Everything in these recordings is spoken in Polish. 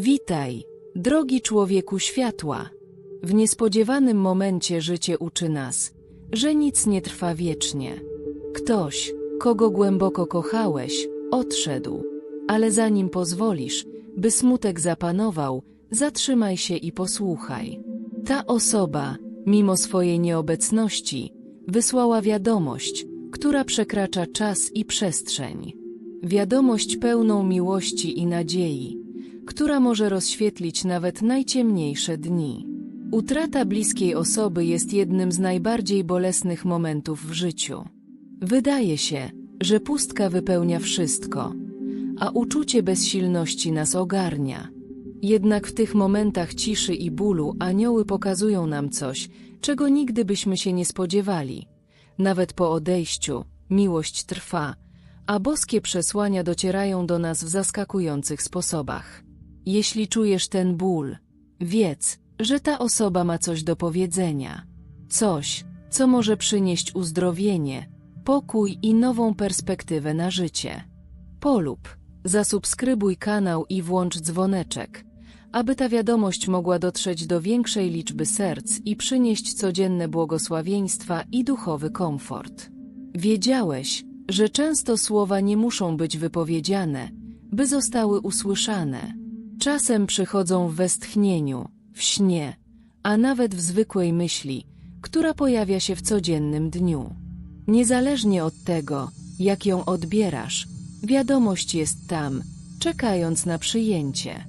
Witaj, drogi człowieku światła. W niespodziewanym momencie życie uczy nas, że nic nie trwa wiecznie. Ktoś, kogo głęboko kochałeś, odszedł, ale zanim pozwolisz, by smutek zapanował, zatrzymaj się i posłuchaj. Ta osoba, mimo swojej nieobecności, wysłała wiadomość, która przekracza czas i przestrzeń. Wiadomość pełną miłości i nadziei, która może rozświetlić nawet najciemniejsze dni. Utrata bliskiej osoby jest jednym z najbardziej bolesnych momentów w życiu. Wydaje się, że pustka wypełnia wszystko, a uczucie bezsilności nas ogarnia. Jednak w tych momentach ciszy i bólu anioły pokazują nam coś, czego nigdy byśmy się nie spodziewali. Nawet po odejściu, miłość trwa, a boskie przesłania docierają do nas w zaskakujących sposobach. Jeśli czujesz ten ból, wiedz, że ta osoba ma coś do powiedzenia. Coś, co może przynieść uzdrowienie, pokój i nową perspektywę na życie. Polub, zasubskrybuj kanał i włącz dzwoneczek, aby ta wiadomość mogła dotrzeć do większej liczby serc i przynieść codzienne błogosławieństwa i duchowy komfort. Wiedziałeś, że często słowa nie muszą być wypowiedziane, by zostały usłyszane. Czasem przychodzą w westchnieniu, w śnie, a nawet w zwykłej myśli, która pojawia się w codziennym dniu. Niezależnie od tego, jak ją odbierasz, wiadomość jest tam, czekając na przyjęcie.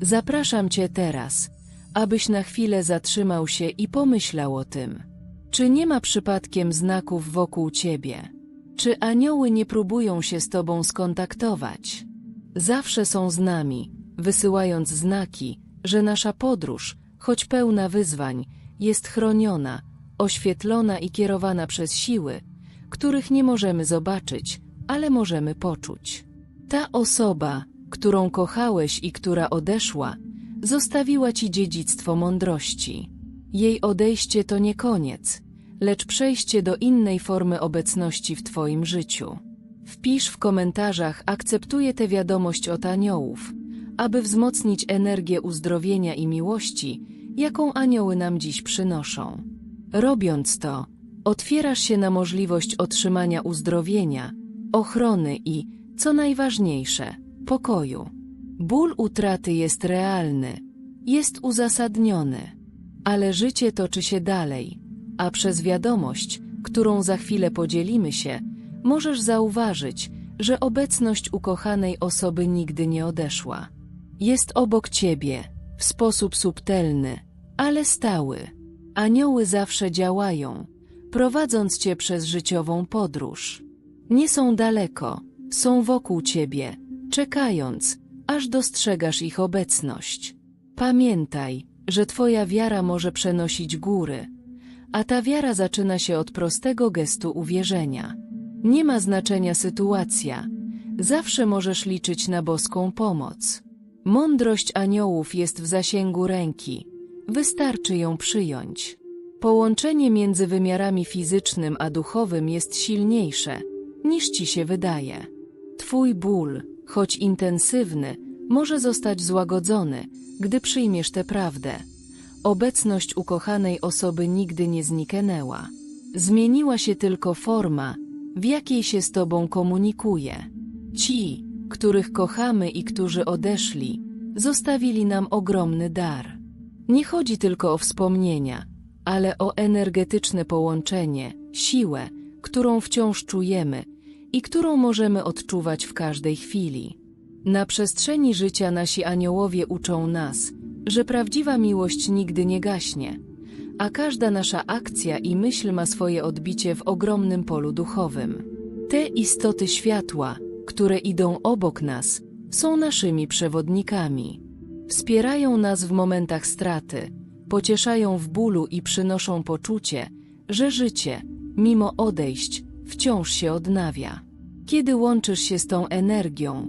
Zapraszam Cię teraz, abyś na chwilę zatrzymał się i pomyślał o tym. Czy nie ma przypadkiem znaków wokół Ciebie? Czy anioły nie próbują się z Tobą skontaktować? Zawsze są z nami, wysyłając znaki, że nasza podróż, choć pełna wyzwań, jest chroniona, oświetlona i kierowana przez siły, których nie możemy zobaczyć, ale możemy poczuć. Ta osoba, którą kochałeś i która odeszła, zostawiła ci dziedzictwo mądrości. Jej odejście to nie koniec, lecz przejście do innej formy obecności w Twoim życiu. Wpisz w komentarzach akceptuję tę wiadomość od aniołów, aby wzmocnić energię uzdrowienia i miłości, jaką anioły nam dziś przynoszą. Robiąc to, otwierasz się na możliwość otrzymania uzdrowienia, ochrony i, co najważniejsze, pokoju. Ból utraty jest realny, jest uzasadniony, ale życie toczy się dalej, a przez wiadomość, którą za chwilę podzielimy się, możesz zauważyć, że obecność ukochanej osoby nigdy nie odeszła. Jest obok ciebie, w sposób subtelny, ale stały. Anioły zawsze działają, prowadząc cię przez życiową podróż. Nie są daleko, są wokół ciebie, czekając, aż dostrzegasz ich obecność. Pamiętaj, że twoja wiara może przenosić góry, a ta wiara zaczyna się od prostego gestu uwierzenia. Nie ma znaczenia sytuacja, zawsze możesz liczyć na boską pomoc. Mądrość aniołów jest w zasięgu ręki, wystarczy ją przyjąć. Połączenie między wymiarami fizycznym a duchowym jest silniejsze, niż ci się wydaje. Twój ból, choć intensywny, może zostać złagodzony, gdy przyjmiesz tę prawdę. Obecność ukochanej osoby nigdy nie zniknęła. Zmieniła się tylko forma, w jakiej się z Tobą komunikuje. Ci, których kochamy i którzy odeszli, zostawili nam ogromny dar. Nie chodzi tylko o wspomnienia, ale o energetyczne połączenie, siłę, którą wciąż czujemy i którą możemy odczuwać w każdej chwili. Na przestrzeni życia nasi aniołowie uczą nas, że prawdziwa miłość nigdy nie gaśnie, a każda nasza akcja i myśl ma swoje odbicie w ogromnym polu duchowym. Te istoty światła, które idą obok nas, są naszymi przewodnikami. Wspierają nas w momentach straty, pocieszają w bólu i przynoszą poczucie, że życie, mimo odejść, wciąż się odnawia. Kiedy łączysz się z tą energią,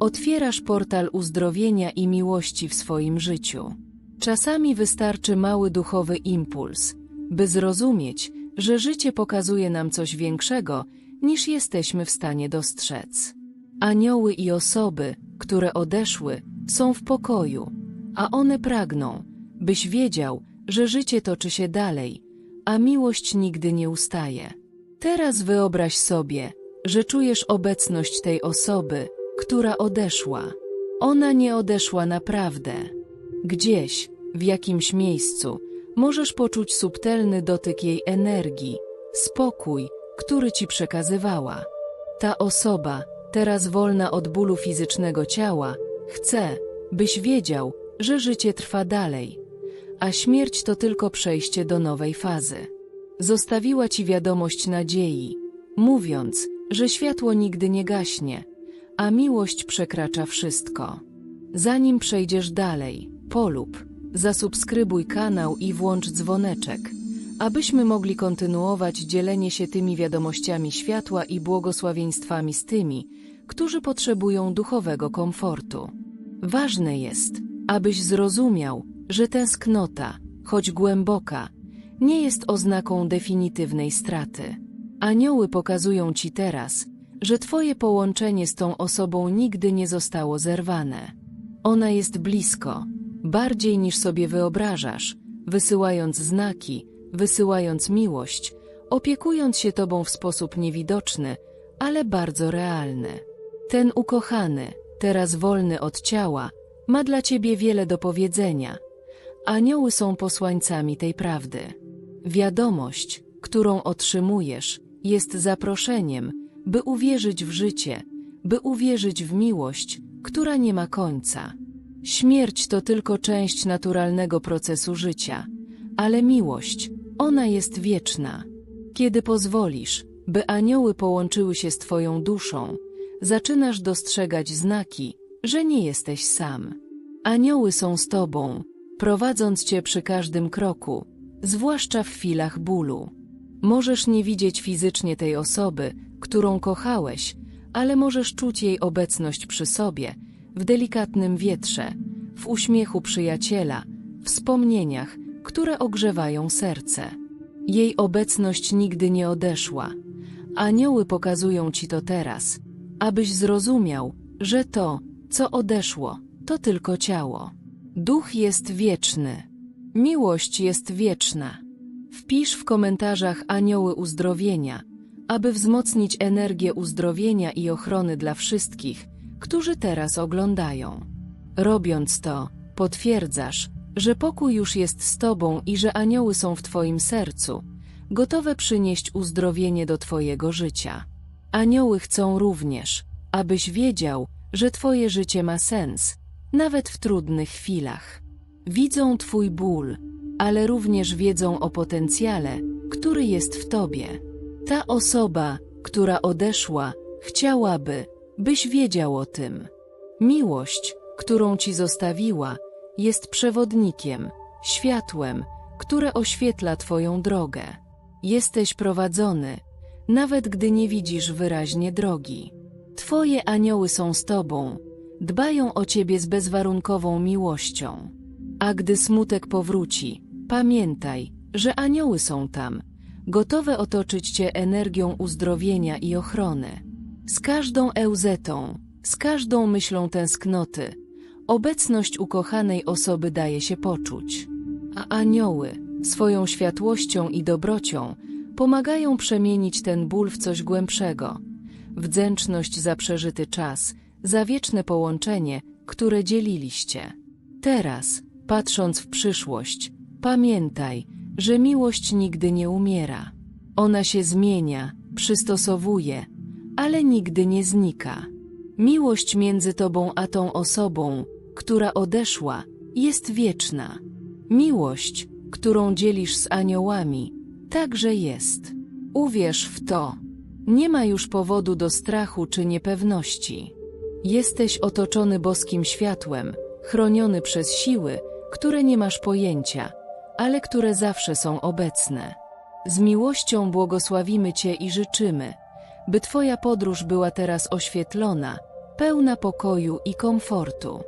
otwierasz portal uzdrowienia i miłości w swoim życiu. Czasami wystarczy mały duchowy impuls, by zrozumieć, że życie pokazuje nam coś większego, niż jesteśmy w stanie dostrzec. Anioły i osoby, które odeszły, są w pokoju, a one pragną, byś wiedział, że życie toczy się dalej, a miłość nigdy nie ustaje. Teraz wyobraź sobie, że czujesz obecność tej osoby, która odeszła. Ona nie odeszła naprawdę. Gdzieś, w jakimś miejscu, możesz poczuć subtelny dotyk jej energii, spokój, który ci przekazywała. Ta osoba, teraz wolna od bólu fizycznego ciała, chce, byś wiedział, że życie trwa dalej, a śmierć to tylko przejście do nowej fazy. Zostawiła ci wiadomość nadziei, mówiąc, że światło nigdy nie gaśnie, a miłość przekracza wszystko. Zanim przejdziesz dalej, polub, zasubskrybuj kanał i włącz dzwoneczek, abyśmy mogli kontynuować dzielenie się tymi wiadomościami światła i błogosławieństwami z tymi, którzy potrzebują duchowego komfortu. Ważne jest, abyś zrozumiał, że tęsknota, choć głęboka, nie jest oznaką definitywnej straty. Anioły pokazują ci teraz, że twoje połączenie z tą osobą nigdy nie zostało zerwane. Ona jest blisko, bardziej niż sobie wyobrażasz, wysyłając znaki, wysyłając miłość, opiekując się tobą w sposób niewidoczny, ale bardzo realny. Ten ukochany, teraz wolny od ciała, ma dla ciebie wiele do powiedzenia. Anioły są posłańcami tej prawdy. Wiadomość, którą otrzymujesz, jest zaproszeniem, by uwierzyć w życie, by uwierzyć w miłość, która nie ma końca. Śmierć to tylko część naturalnego procesu życia, ale miłość, ona jest wieczna. Kiedy pozwolisz, by anioły połączyły się z Twoją duszą, zaczynasz dostrzegać znaki, że nie jesteś sam. Anioły są z Tobą, prowadząc Cię przy każdym kroku, zwłaszcza w chwilach bólu. Możesz nie widzieć fizycznie tej osoby, którą kochałeś, ale możesz czuć jej obecność przy sobie, w delikatnym wietrze, w uśmiechu przyjaciela, wspomnieniach, które ogrzewają serce. Jej obecność nigdy nie odeszła. Anioły pokazują ci to teraz, abyś zrozumiał, że to, co odeszło, to tylko ciało. Duch jest wieczny. Miłość jest wieczna. Wpisz w komentarzach anioły uzdrowienia, aby wzmocnić energię uzdrowienia i ochrony dla wszystkich, którzy teraz oglądają. Robiąc to, potwierdzasz, że pokój już jest z Tobą i że anioły są w Twoim sercu, gotowe przynieść uzdrowienie do Twojego życia. Anioły chcą również, abyś wiedział, że Twoje życie ma sens, nawet w trudnych chwilach. Widzą Twój ból, ale również wiedzą o potencjale, który jest w Tobie. Ta osoba, która odeszła, chciałaby, byś wiedział o tym. Miłość, którą Ci zostawiła, jest przewodnikiem, światłem, które oświetla Twoją drogę. Jesteś prowadzony, nawet gdy nie widzisz wyraźnie drogi. Twoje anioły są z Tobą, dbają o Ciebie z bezwarunkową miłością. A gdy smutek powróci, pamiętaj, że anioły są tam, gotowe otoczyć Cię energią uzdrowienia i ochrony. Z każdą euzetą, z każdą myślą tęsknoty, obecność ukochanej osoby daje się poczuć. A anioły, swoją światłością i dobrocią, pomagają przemienić ten ból w coś głębszego, wdzięczność za przeżyty czas, za wieczne połączenie, które dzieliliście. Teraz, patrząc w przyszłość, pamiętaj, że miłość nigdy nie umiera. Ona się zmienia, przystosowuje, ale nigdy nie znika. Miłość między tobą a tą osobą, która odeszła, jest wieczna. Miłość, którą dzielisz z aniołami, także jest. Uwierz w to. Nie ma już powodu do strachu czy niepewności. Jesteś otoczony boskim światłem, chroniony przez siły, które nie masz pojęcia, ale które zawsze są obecne. Z miłością błogosławimy Cię i życzymy, by Twoja podróż była teraz oświetlona, pełna pokoju i komfortu.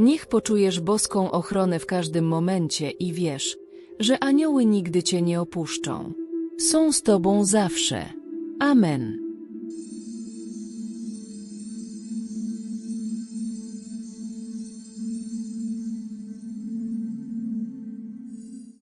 Niech poczujesz boską ochronę w każdym momencie i wiesz, że anioły nigdy Cię nie opuszczą. Są z Tobą zawsze. Amen.